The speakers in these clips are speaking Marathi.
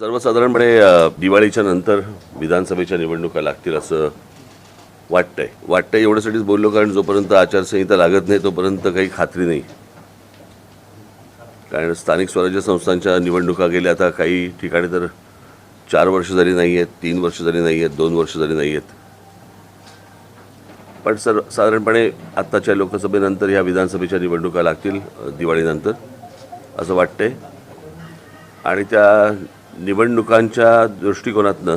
सर्वसाधारणपणे दिवाळीच्या नंतर विधानसभेच्या निवडणुका लागतील असं वाटतंय. वाटतंय एवढ्यासाठीच बोललो कारण जोपर्यंत आचारसंहिता लागत नाही तोपर्यंत काही खात्री नाही. कारण स्थानिक स्वराज्य संस्थांच्या निवडणुका गेल्या आता काही ठिकाणी तर चार वर्ष झाली नाही आहेत तीन वर्ष झाली नाही आहेत दोन वर्ष झाली नाही आहेत पण सर साधारणपणे आत्ताच्या लोकसभेनंतर ह्या विधानसभेच्या निवडणुका लागतील दिवाळीनंतर असं वाटतंय. आणि त्या निवडणुकांच्या दृष्टिकोनातनं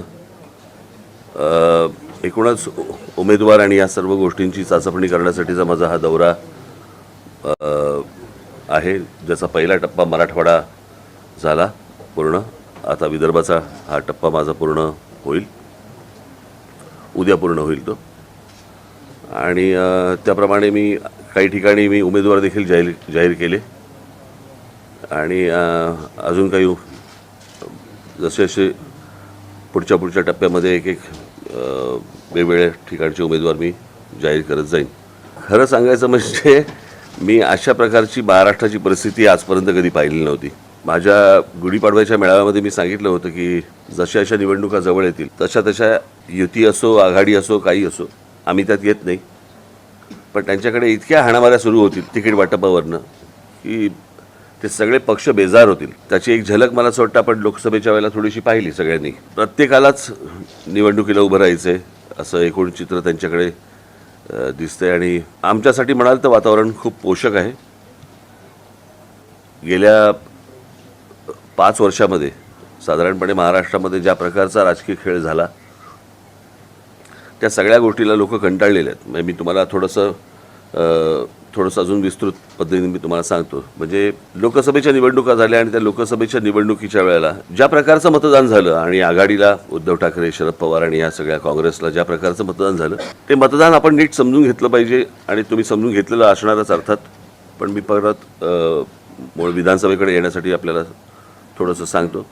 एकूणच उ- उमेदवार आणि या सर्व गोष्टींची चाचपणी करण्यासाठीचा माझा हा दौरा आहे. ज्याचा पहिला टप्पा मराठवाडा झाला पूर्ण आता विदर्भाचा हा टप्पा माझा पूर्ण होईल. उद्या पूर्ण होईल तो. आणि त्याप्रमाणे मी काही ठिकाणी मी उमेदवार देखील जाहीर जाहीर केले. आणि अजून काही जसे जसे पुढच्या पुढच्या टप्प्यामध्ये एक एक वेगवेगळ्या ठिकाणचे उमेदवार मी जाहीर करत जाईन. खरं सांगायचं म्हणजे मी अशा प्रकारची महाराष्ट्राची परिस्थिती आजपर्यंत कधी पाहिली नव्हती. माझ्या गुढीपाडव्याच्या मेळाव्यामध्ये मी सांगितलं होतं की जशा अशा निवडणुका जवळ येतील तशा तशा युती असो आघाडी असो काही असो आम्ही त्यात येत नाही. पण त्यांच्याकडे इतक्या हाणामाऱ्या सुरू होतील तिकीट वाटपावरनं की ते सगळे पक्ष बेजार होतील. त्याची एक झलक मला असं वाटतं आपण लोकसभेच्या वेळेला थोडीशी पाहिली सगळ्यांनी. प्रत्येकालाच निवडणुकीला उभं राहायचं आहे असं एकूण चित्र त्यांच्याकडे दिसतंय. आणि आमच्यासाठी म्हणाल तर वातावरण खूप पोषक आहे. गेल्या पाच वर्षामध्ये साधारणपणे महाराष्ट्रामध्ये ज्या प्रकारचा राजकीय खेळ झाला त्या सगळ्या गोष्टीला लोक कंटाळलेले आहेत. म्हणजे मी तुम्हाला थोडंसं थोडंसं अजून विस्तृत पद्धतीने मी तुम्हाला सांगतो. म्हणजे लोकसभेच्या निवडणुका झाल्या आणि त्या लोकसभेच्या निवडणुकीच्या वेळेला ज्या प्रकारचं मतदान झालं आणि आघाडीला उद्धव ठाकरे शरद पवार आणि या सगळ्या काँग्रेसला ज्या प्रकारचं मतदान झालं ते मतदान आपण नीट समजून घेतलं पाहिजे आणि तुम्ही समजून घेतलेलं असणारच अर्थात. पण मी परत मूळ विधानसभेकडे येण्यासाठी आपल्याला थोडंसं सांगतो.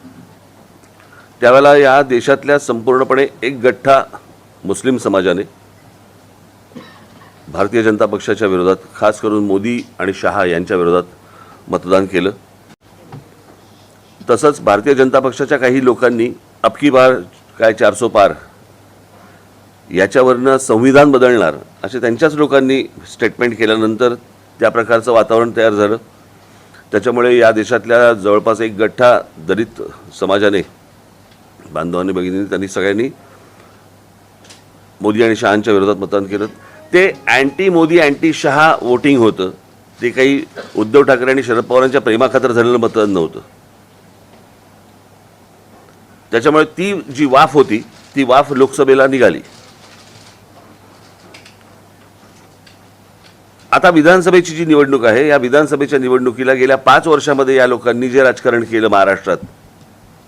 त्यावेळेला या देशातल्या संपूर्णपणे एक गठ्ठा मुस्लिम समाजाने भारतीय जनता पक्षाच्या विरोधात खास करून मोदी आणि शहा यांच्या विरोधात मतदान केलं. तसंच भारतीय जनता पक्षाच्या काही लोकांनी अबकी बार काय चारसो पार याच्यावरनं संविधान बदलणार असे त्यांच्याच लोकांनी स्टेटमेंट केल्यानंतर त्या प्रकारचं वातावरण तयार झालं. त्याच्यामुळे या देशातल्या जवळपास एक गठ्ठा दलित समाजाने बांधवांनी भगिनींनी त्यांनी सगळ्यांनी मोदी आणि शहांच्या विरोधात मतदान केलं. ते anti Modi anti Shah voting होतं. ते काही उद्धव ठाकरे आणि शरद पवारांच्या प्रेमाखातर झालेलं मतदान नव्हतं. त्याच्यामुळे ती जी वाफ होती ती वाफ लोकसभेला निघाली. आता विधानसभेची जी निवडणूक आहे या विधानसभेच्या निवडणुकीला गेल्या पाच वर्षामध्ये या लोकांनी जे राजकारण केलं महाराष्ट्रात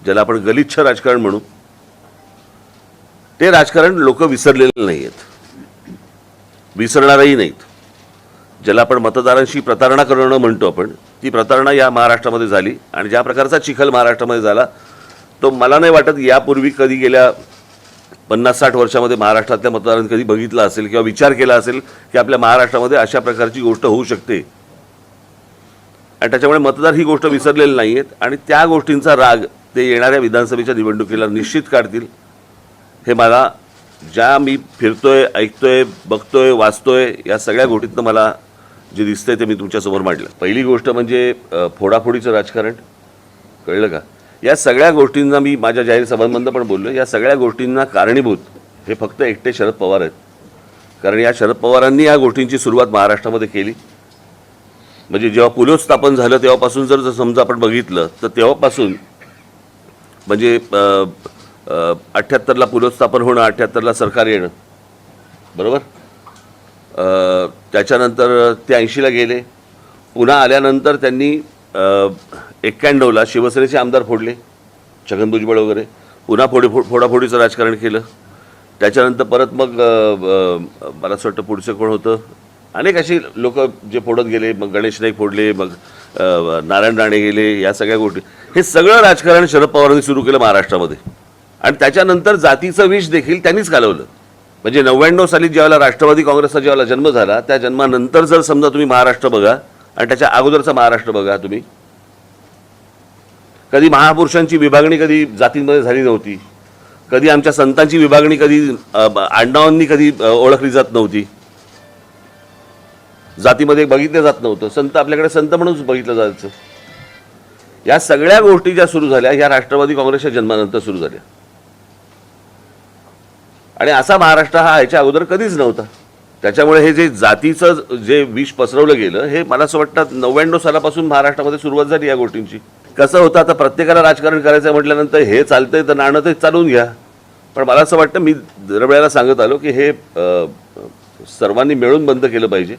ज्याला आपण गलिच्छ राजकारण म्हणू ते राजकारण लोक विसरलेले नाही आहेत विसरणारही नाहीत. ज्याला आपण मतदारांशी प्रतारणा करणं म्हणतो आपण ती प्रतारणा या महाराष्ट्रामध्ये झाली आणि ज्या प्रकारचा चिखल महाराष्ट्रामध्ये झाला तो मला नाही वाटत यापूर्वी कधी गेल्या पन्नास साठ वर्षामध्ये महाराष्ट्रातल्या मतदारांनी कधी बघितला असेल किंवा विचार केला असेल की आपल्या महाराष्ट्रामध्ये अशा प्रकारची गोष्ट होऊ शकते. आणि त्याच्यामुळे मतदार ही गोष्ट विसरलेली नाही आहेत आणि त्या गोष्टींचा राग ते येणाऱ्या विधानसभेच्या निवडणुकीला निश्चित काढतील हे मला ज्या मी फिरतोय ऐकतोय बघतोय वाचतोय या सगळ्या गोष्टीतनं मला जे दिसतंय ते मी तुमच्यासमोर मांडलं. पहिली गोष्ट म्हणजे फोडाफोडीचं राजकारण. कळलं का? या सगळ्या गोष्टींना मी माझ्या जाहीर सभांमधनं पण बोललो या सगळ्या गोष्टींना कारणीभूत हे फक्त एकटे शरद पवार आहेत. कारण या शरद पवारांनी या गोष्टींची सुरुवात महाराष्ट्रामध्ये केली. म्हणजे जेव्हा पुलोत्स्थापन झालं तेव्हापासून जर जर समजा आपण बघितलं तर तेव्हापासून म्हणजे अठ्ठ्याहत्तरला पुनर्स्थापन होणं अठ्ठ्याहत्तरला सरकार येणं. बरोबर? त्याच्यानंतर ते ऐंशीला गेले. पुन्हा आल्यानंतर त्यांनी एक्क्याण्णवला शिवसेनेचे आमदार फोडले छगन भुजबळ वगैरे. पुन्हा फोडी फो फोडाफोडीचं राजकारण केलं. त्याच्यानंतर परत मग मला असं वाटतं पुढचं कोण होतं? अनेक अशी लोक जे फोडत गेले मग गणेश नाईक फोडले मग नारायण राणे गेले या सगळ्या गोष्टी. हे सगळं राजकारण शरद पवारांनी सुरू केलं महाराष्ट्रामध्ये. आणि त्याच्यानंतर जातीचं विष देखील त्यांनीच घालवलं. म्हणजे नव्याण्णव साली ज्यावेळेला राष्ट्रवादी काँग्रेसचा ज्यावेळेला जन्म झाला त्या जन्मानंतर जर समजा तुम्ही महाराष्ट्र बघा आणि त्याच्या अगोदरचा महाराष्ट्र बघा तुम्ही कधी महापुरुषांची विभागणी कधी जातींमध्ये झाली नव्हती कधी आमच्या संतांची विभागणी कधी आडनावांनी कधी ओळखली जात नव्हती. जातीमध्ये बघितलं जात नव्हतं. संत आपल्याकडे संत म्हणूनच बघितलं जायचं. या सगळ्या गोष्टी ज्या सुरू झाल्या ह्या राष्ट्रवादी काँग्रेसच्या जन्मानंतर सुरू झाल्या. आणि असा महाराष्ट्र हा ह्याच्या अगोदर कधीच नव्हता. त्याच्यामुळे हे जे जातीचं जे विष पसरवलं गेलं हे मला असं वाटतं नव्याण्णव सालापासून महाराष्ट्रामध्ये सुरुवात झाली या गोष्टींची. कसं होतं आता प्रत्येकाला राजकारण करायचं म्हटल्यानंतर हे चालतंय तर नाणं ते चालवून घ्या. पण मला असं वाटतं मी दरवेळेला सांगत आलो की हे सर्वांनी मिळून बंद केलं पाहिजे.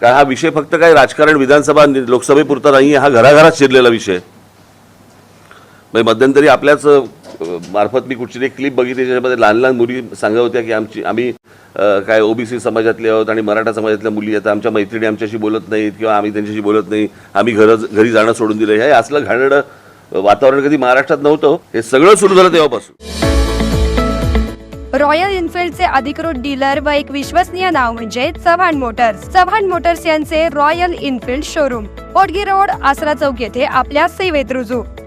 कारण हा विषय फक्त काय राजकारण विधानसभा नि- लोकसभेपुरता नाही हा घराघरात शिरलेला विषय म्हणजे मध्यंतरी आपल्याच मार्फत मी कुठची एक क्लिप बघितली ज्याच्यामध्ये लहान लहान मुली सांगत होत्या की आमची आम्ही काय ओबीसी समाजातले आहोत आणि मराठा समाजातल्या मुली आता आमच्या मैत्रिणी आमच्याशी बोलत नाहीत किंवा आम्ही त्यांच्याशी बोलत नाही आम्ही घर घरी जाणं सोडून दिलं. हे असलं घाणेरडं वातावरण कधी महाराष्ट्रात नव्हतं. हे सगळं सुरू झालं तेव्हापासून. रॉयल इन्फिल्डचे अधिकृत डीलर व एक विश्वसनीय नाव म्हणजे चव्हाण मोटर्स. चव्हाण मोटर्स यांचे Royal Enfield showroom. Potgi road Asara चौक येथे आपल्या सेवेत रुजू.